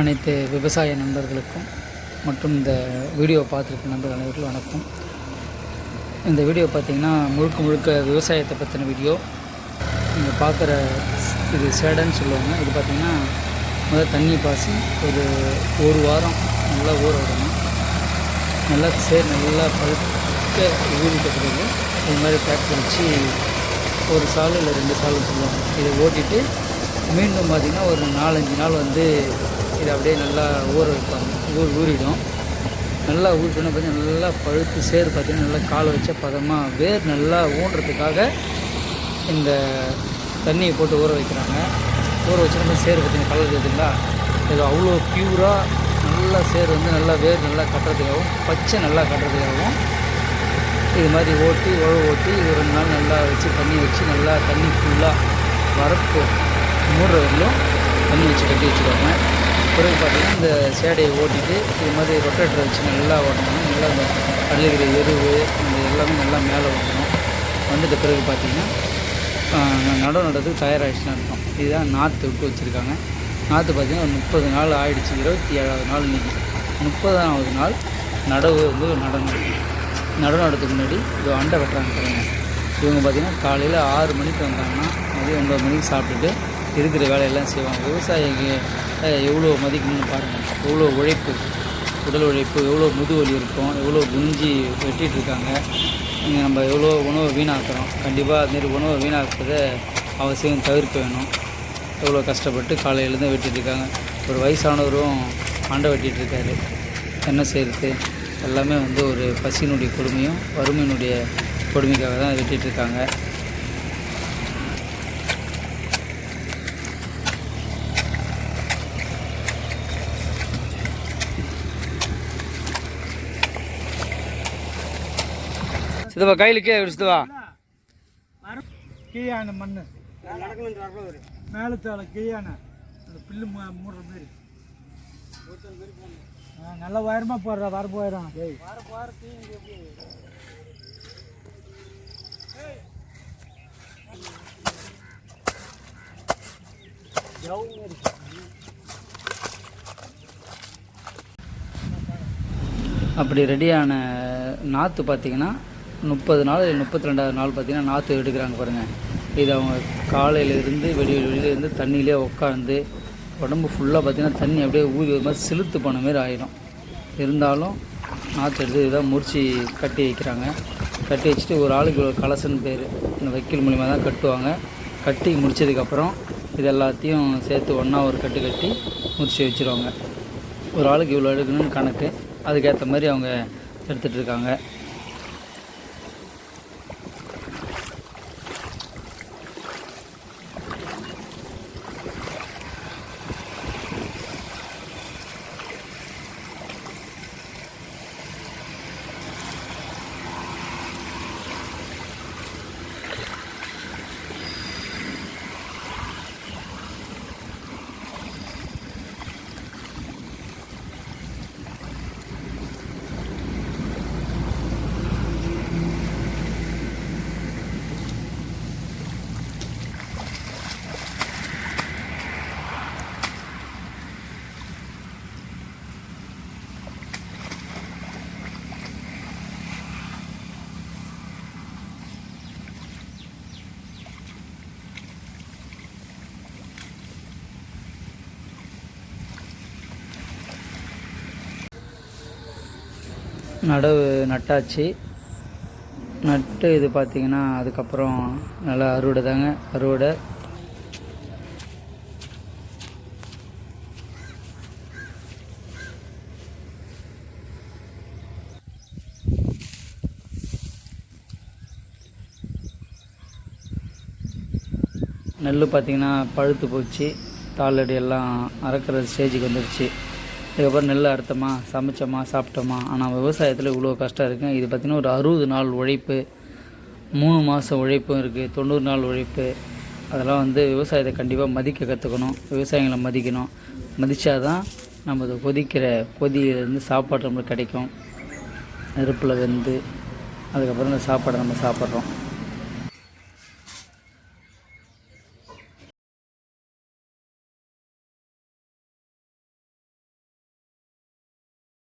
அனைத்து விவசாய நண்பர்களுக்கும் மற்றும் இந்த வீடியோ பார்த்துருக்க நண்பர் அனைவருக்கும் வணக்கம். இந்த வீடியோ பார்த்திங்கன்னா முழுக்க முழுக்க விவசாயத்தை பற்றின வீடியோ. நீங்கள் பார்க்குற இது சேடன்னு சொல்லுவாங்க. இது பார்த்திங்கன்னா முதல் தண்ணி பாசி ஒரு ஒரு வாரம் நல்லா ஊற விடணும். நல்லா சேர் நல்லா பழுக்க ஊறிட்ட பிறகு இது மாதிரி பேக் வச்சு ஒரு சால் இல்லை ரெண்டு சாலுன்னு சொல்லுவாங்க. இதை ஓட்டிட்டு மீண்டும் பார்த்திங்கன்னா ஒரு நாலஞ்சு நாள் வந்து இதை அப்படியே நல்லா ஊற வைப்பாங்க ஊர் ஊறிடும். நல்லா ஊறிட்டோன்னு பார்த்தீங்கன்னா நல்லா பழுத்து சேர் பார்த்திங்கன்னா நல்லா காலை வச்சா பதமாக வேர் நல்லா ஊன்றதுக்காக இந்த தண்ணியை போட்டு ஊற வைக்கிறாங்க. ஊற வச்சோன்னா சேர் பார்த்தீங்கன்னா கலர் இருக்குதுங்களா இது அவ்வளோ பியூராக நல்லா சேர் வந்து நல்லா வேர் நல்லா கட்டுறதுக்காகவும் பச்சை நல்லா கட்டுறதுக்காகவும் இது மாதிரி ஓட்டி உழவு ஓட்டி ஒரு ரெண்டு நாள் நல்லா வச்சு தண்ணி வச்சு நல்லா தண்ணி ஃபுல்லாக வரப்பு மூடுற வரலும் தண்ணி வச்சு கட்டி வச்சுருவாங்க பிறகு பார்த்திங்கன்னா இந்த சேடையை ஓட்டிட்டு இது மாதிரி ரொட்டேட்டரை வச்சு நல்லா ஓட்டணும். நல்லா இந்த அள்ளிக்கிற எருவு இந்த எல்லாமே நல்லா மேலே ஓட்டணும். வந்துட்ட பிறகு பார்த்திங்கன்னா நடவு நடுறதுக்கு தயாராகிடுச்சுன்னு இருக்கோம் இதுதான் நாற்று விட்டு வச்சுருக்காங்க. நாற்று பார்த்திங்கன்னா ஒரு முப்பது நாள் ஆயிடுச்சு. இருபத்தி ஏழாவது நாள் இன்றைக்கி முப்பதாவது நாள் நடவு வந்து நடனம் நடவு நடத்துக்கு முன்னாடி இது அண்டை வெட்டுறாங்க இவங்க பார்த்திங்கன்னா காலையில் ஆறு மணிக்கு வந்தாங்கன்னா அதே ஒன்பது மணிக்கு சாப்பிட்டுட்டு இருக்கிற வேலையெல்லாம் செய்வாங்க. விவசாயிங்க எவ்வளோ மதிக்கணும்னு பாருங்கள் எவ்வளோ உழைப்பு உடல் உழைப்பு எவ்வளோ முதுவலி இருக்கும் எவ்வளோ குஞ்சு வெட்டிகிட்டு இருக்காங்க. இங்கே நம்ம எவ்வளோ உணவை வீணாக்குறோம். கண்டிப்பாக அதுமாரி உணவை வீணாக்குறதை அவசியம் தவிர்க்க வேணும். எவ்வளோ கஷ்டப்பட்டு காலையிலேருந்து வெட்டிகிட்டு இருக்காங்க. ஒரு வயசானவரும் மண்டை வெட்டிகிட்டு இருக்காரு. என்ன செய்கிறது எல்லாமே வந்து ஒரு பசியினுடைய கொடுமையும் வறுமையினுடைய கொடுமைக்காக தான் வெட்டிகிட்டு இருக்காங்க. சித்தப்பா கையில் கீழே சித்தப்பா. கீழான மண் மேலத்தால கீழான அந்த பில்லு மூடுற மாதிரி ஆ, நல்ல உயரமா போடுற வரப்பு உயரம் அப்படி ரெடியான நாற்று பார்த்தீங்கன்னா முப்பது நாள் இல்லை முப்பத்தி ரெண்டாவது நாள் பார்த்தீங்கன்னா நாற்று எடுக்கிறாங்க பாருங்கள் இது அவங்க காலையிலேருந்து வெளியே வெளியிலேருந்து தண்ணியிலே உட்காந்து உடம்பு ஃபுல்லாக பார்த்திங்கன்னா தண்ணி அப்படியே ஊறி ஒரு மாதிரி செலுத்து போன மாதிரி ஆகிடும் இருந்தாலும் நாற்று எடுத்து இதான் முறிச்சு கட்டி வைக்கிறாங்க. கட்டி வச்சுட்டு ஒரு ஆளுக்கு ஒரு கலசன்னு பேர். இந்த வைக்கல் மூலிமா தான் கட்டுவாங்க. கட்டி முடிச்சதுக்கப்புறம் இது எல்லாத்தையும் சேர்த்து ஒன்றா ஒரு கட்டு கட்டி முறிச்சு வச்சுருவாங்க. ஒரு ஆளுக்கு இவ்வளோ எடுக்கணும்னு கணக்கு. அதுக்கேற்ற மாதிரி அவங்க எடுத்துகிட்டு நடவு நட்டாச்சு. நட்டு இது பார்த்திங்கன்னா அதுக்கப்புறம் நல்லா அறுவடை தாங்க அறுவடை. நெல் பார்த்திங்கன்னா பழுத்து போச்சு. தாளடி எல்லாம் அறக்கிற ஸ்டேஜுக்கு வந்துடுச்சு இதுக்கப்புறம் நெல் அறுத்தோமா சமைச்சோமா சாப்பிட்டோமா? ஆனால் விவசாயத்தில் இவ்வளோ கஷ்டம் இருக்குது இது பார்த்திங்கன்னா ஒரு அறுபது நாள் உழைப்பு மூணு மாதம் உழைப்பும் இருக்குது தொண்ணூறு நாள் உழைப்பு. அதெல்லாம் வந்து விவசாயத்தை கண்டிப்பாக மதிக்க கற்றுக்கணும் விவசாயிகளை மதிக்கணும். மதித்தாதான் நம்ம நமது கொதிக்கிற கொதியிலேருந்து சாப்பாடு நம்மளுக்கு கிடைக்கும். நெருப்பில் வெந்து அதுக்கப்புறம் இந்த சாப்பாடை நம்ம சாப்பிட்றோம்.